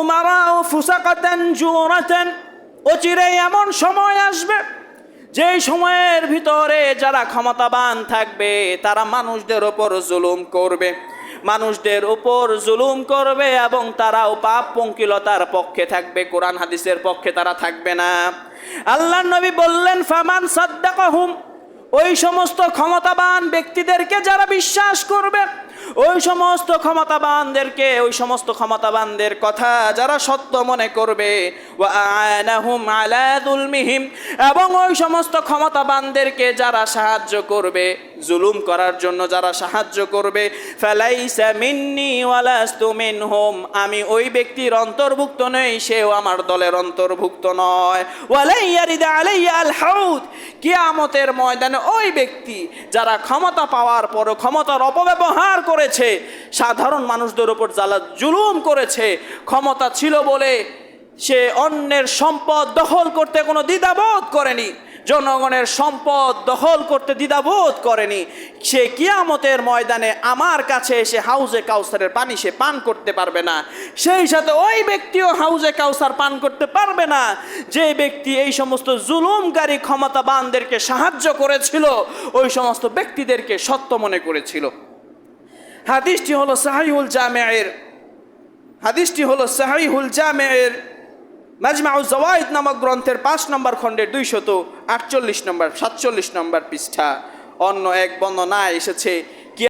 উমারাও ফুসাকাতান জুরাতান অচিরে এমন সময় আসবে, যেই সময়ের ভিতরে যারা ক্ষমতাবান থাকবে, তারা মানুষদের ওপর জুলুম করবে। মানুষদের উপর জুলুম করবে এবং তারাও পাপ পঙ্কিলতার পক্ষে থাকবে, কোরআন হাদিসের পক্ষে তারা থাকবে না। আল্লাহ নবী বললেন, ফামান সাদ্দাকাহুম ওই সমস্ত ক্ষমতাবান ব্যক্তিদেরকে যারা বিশ্বাস করবে ওই সমস্ত ক্ষমতাবানদেরকে, ওই সমস্ত ক্ষমতাবানদের কথা যারা সত্য মনে করবে এবং ওই সমস্ত ক্ষমতাবানদেরকে যারা সাহায্য করবে জুলুম করার জন্য যারা সাহায্য করবে, ফালাইসা মিন্নি ওয়ালাস্তু মিনহুম আমি ওই ব্যক্তির অন্তর্ভুক্ত নই, সেও আমার দলের অন্তর্ভুক্ত নয়। ওয়ালাইয়ারিদা আলাইয়া আল হাউদ কিয়ামতের ময়দানে ওই ব্যক্তি যারা ক্ষমতা পাওয়ার পরও ক্ষমতার অপব্যবহার করেছে, সাধারণ মানুষদের উপর জ্বালা জুলুম করেছে, ক্ষমতা ছিল বলে সে অন্যের সম্পদ দখল করতে কোনো দ্বিধাবোধ করেনি। জনগণের সম্পদ দখল করতে দ্বিধাবোধ করেনি। সে কিয়ামতের ময়দানে আমার কাছে এসে হাউজে কাউসারের পানি সে পান করতে পারবে না। সেই সাথে ওই ব্যক্তিও হাউজে কাউসার পান করতে পারবে না। যে ব্যক্তি এই সমস্ত জুলুমকারী ক্ষমতাবানদেরকে সাহায্য করেছিল, ওই সমস্ত ব্যক্তিদেরকে সত্য মনে করেছিল। হাদিসটি হলো সাহাইহুল জামেয়ের হাদিসটি হলো সাহাইহুল জামেয়ের মাজমাউ জওয়াইদ নামক গ্রন্থের পাঁচ নম্বর খণ্ডে দুই দুইশত আটচল্লিশ নম্বর সাতচল্লিশ নম্বর পৃষ্ঠা। অন্য এক বর্ণনায় এসেছে